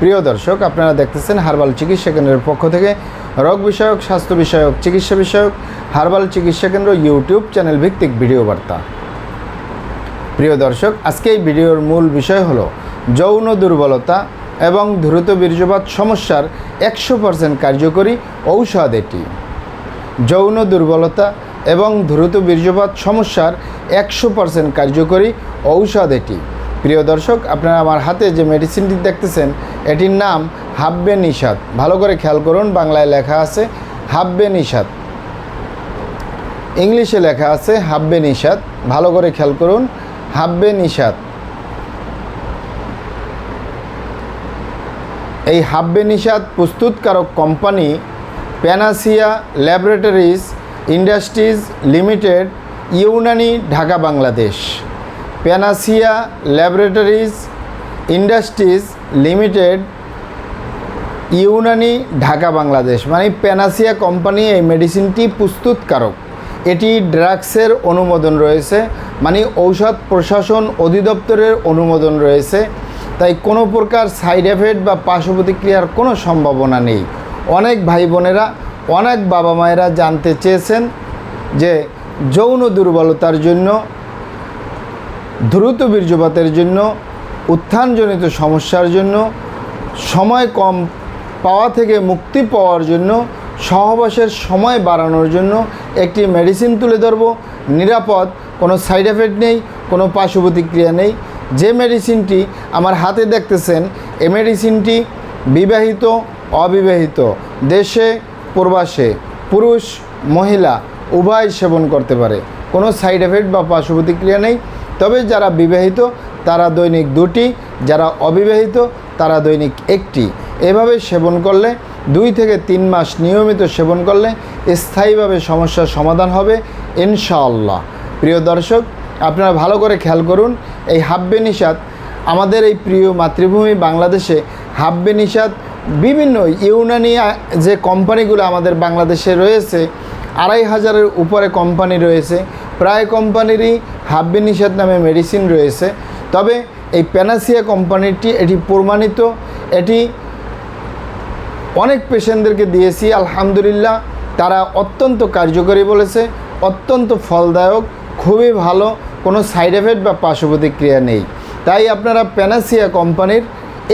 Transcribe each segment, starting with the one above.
প্রিয় দর্শক, আপনারা দেখতেছেন হার্বাল চিকিৎসা কেন্দ্রের পক্ষ থেকে রোগ বিষয়ক, স্বাস্থ্য বিষয়ক, চিকিৎসা বিষয়ক হার্বাল চিকিৎসা কেন্দ্র ইউটিউব চ্যানেল ভিত্তিক ভিডিও বার্তা। প্রিয় দর্শক, আজকে এই ভিডিওর মূল বিষয় হলো যৌন দুর্বলতা এবং দ্রুত বীর্যপাত সমস্যার একশো পার্সেন্ট কার্যকরী ঔষধ এটি। যৌন দুর্বলতা এবং দ্রুত বীর্যপাত সমস্যার একশো পার্সেন্ট কার্যকরী ঔষধ এটি। প্রিয় দর্শক, আপনারা আমার হাতে যে মেডিসিনটি দেখতেছেন, এটির নাম হাব্বে নিষাদ ভালো করে খেয়াল করুন, বাংলায় লেখা আছে হাব্বে নিষাদ ইংলিশে লেখা আছে হাব্বে নিষাদ ভালো করে খেয়াল করুন হাব্বে নিষাদ এই হাব্বে নিষাদ প্রস্তুতকারক company Panacea Laboratories Industries Limited, Unani, Dhaka, Bangladesh. Panacea Laboratories Industries Limited Unani Dhaka Bangladesh মানে প্যানাসিয়া কোম্পানি এই মেডিসিনটি প্রস্তুতকারক। এটি ড্রাগসের অনুমোদন রয়েছে। মানে ঔষধ প্রশাসন অধিদপ্তরের অনুমোদন রয়েছে। তাই কোনো প্রকার সাইড এফেক্ট বা পার্শ্ব প্রতিক্রিয়ার কোনো সম্ভাবনা নেই। অনেক ভাই বোনেরা অনেক বাবা মায়েরা জানতে চেয়েছেন যে যৌন দুর্বলতার জন্য দ্রুত বীর্যপাতের জন্য, উত্থানজনিত সমস্যার জন্য, সময় কম পাওয়া থেকে মুক্তি পাওয়ার জন্য, সহবাসের সময় বাড়ানোর জন্য একটি মেডিসিন তুলে ধরবো। নিরাপদ, কোনো সাইড এফেক্ট নেই, কোনো পার্শ্ব প্রতিক্রিয়া নেই। যে মেডিসিনটি আমার হাতে দেখতেছেন, এ মেডিসিনটি বিবাহিত, অবিবাহিত, দেশে, প্রবাসে, পুরুষ, মহিলা, উভয় সেবন করতে পারে। কোনো সাইড এফেক্ট বা পার্শ্ব প্রতিক্রিয়া নেই। তবে যারা বিবাহিত, তারা দৈনিক দুটি, যারা অবিবাহিত, তারা দৈনিক একটি। এভাবে সেবন করলে, দুই থেকে তিন মাস নিয়মিত সেবন করলে স্থায়ীভাবে সমস্যার সমাধান হবে, ইনশাআল্লাহ। প্রিয় দর্শক, আপনারা ভালো করে খেয়াল করুন, এই হাব্বে নিষাদ আমাদের এই প্রিয় মাতৃভূমি বাংলাদেশে হাব্বে নিষাদ বিভিন্ন ইউনানি যে কোম্পানিগুলো আমাদের বাংলাদেশে রয়েছে, আড়াই হাজারের উপরে কোম্পানি রয়েছে প্রায় কোম্পানিরই হাব্বে নিষাদ নামে মেডিসিন রয়েছে। তবে এই প্যানাসিয়া কোম্পানিটি এটি প্রমাণিত। এটি অনেক পেশেন্টদেরকে দিয়েছি, আলহামদুলিল্লাহ। তারা অত্যন্ত কার্যকরী বলেছে, অত্যন্ত ফলদায়ক, খুবই ভালো, কোনো সাইড এফেক্ট বা পার্শ্ব প্রতিক্রিয়া নেই। তাই আপনারা প্যানাসিয়া কোম্পানির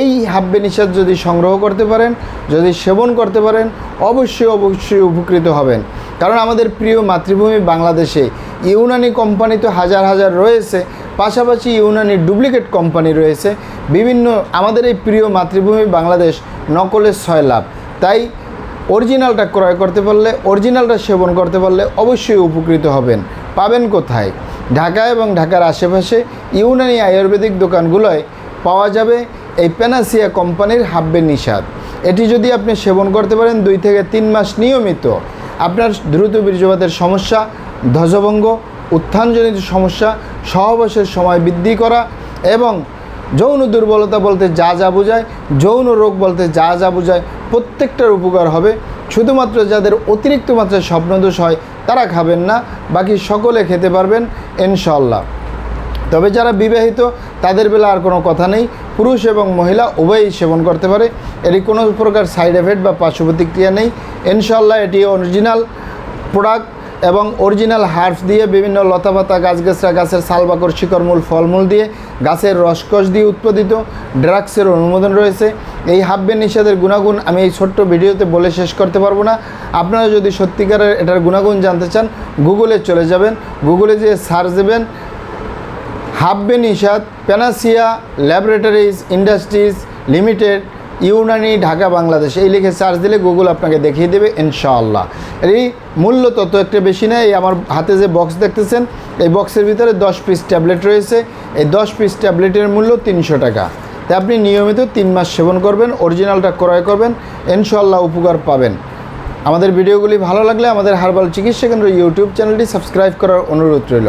এই হাব্বে নিষাদ যদি সংগ্রহ করতে পারেন, যদি সেবন করতে পারেন, অবশ্যই অবশ্যই উপকৃত হবেন। কারণ আমাদের প্রিয় মাতৃভূমি বাংলাদেশে ইউনানি কোম্পানি তো হাজার হাজার রয়েছে, পাশাপাশি ইউনানি ডুপ্লিকেট কোম্পানি রয়েছে। বিভিন্ন আমাদের এই প্রিয় মাতৃভূমি বাংলাদেশ নকলের ছয় লাভ। তাই অরিজিনালটা ক্রয় করতে পারলে, অরিজিনালটা সেবন করতে পারলে অবশ্যই উপকৃত হবেন। পাবেন কোথায়? ঢাকা এবং ঢাকার আশেপাশে ইউনানি আয়ুর্বেদিক দোকানগুলোয় পাওয়া যাবে এই প্যানাসিয়া কোম্পানির হাব্বে নিষাদ। এটি যদি আপনি সেবন করতে পারেন দুই থেকে তিন মাস নিয়মিত। আপনার দ্রুত বীর্যপাতের সমস্যা, ধ্বজভঙ্গ, উত্থানজনিত সমস্যা, সহবাসের সময় বৃদ্ধি করা এবং যৌন দুর্বলতা বলতে যা যা বোঝায়, যৌন রোগ বলতে যা যা বোঝায় প্রত্যেকটার উপকার হবে। শুধুমাত্র যাদের অতিরিক্ত মাত্রায় স্বপ্নদোষ হয়, তারা খাবেন না, বাকি সকলে খেতে পারবেন ইনশাল্লাহ তবে যারা বিবাহিত, তাদের বেলা আর কোনো কথা নেই। পুরুষ এবং মহিলা উভয়ই সেবন করতে পারে। এটি কোনো প্রকার সাইড এফেক্ট বা পার্শ্ব প্রতিক্রিয়া নেই। ইনশাল্লাহ এটি অরিজিনাল প্রোডাক্ট এবং অরিজিনাল হার্ফ দিয়ে বিভিন্ন লতাপাতা, গাছগাছরা, গাছের সালবাকর শিকড়মূল, ফলমূল দিয়ে গাছের রসকস দিয়ে উৎপাদিত ড্রাগসের অনুমোদন রয়েছে। এই হাব্বে নিষেধের গুণাগুণ আমি এই ছোট্ট ভিডিওতে বলে শেষ করতে পারব না। আপনারা যদি সত্যিকারের এটার গুণাগুণ জানতে চান গুগলে চলে যাবেন। গুগলে যেয়ে সার্চ দেবেন Habbe Nishad Panacea Laboratories Industries Limited, Unani, Dhaka, Bangladesh. এই লিখে সার্চ দিলে গুগল আপনাকে দেখিয়ে দেবে, ইনশাআল্লাহ। এই মূল্য তত একটা বেশি না এই আমার হাতে যে বক্স দেখতেছেন, এই বক্সের ভিতরে দশ পিস ট্যাবলেট রয়েছে। এই দশ পিস ট্যাবলেটের মূল্য তিনশো টাকা। তাই আপনি নিয়মিত তিন মাস সেবন করবেন অরিজিনালটা ক্রয় করবেন, ইনশাআল্লাহ উপকার পাবেন। আমাদের ভিডিওগুলি ভালো লাগলে আমাদের হার্বাল চিকিৎসা কেন্দ্র ইউটিউব চ্যানেলটি সাবস্ক্রাইব করার অনুরোধ রইল।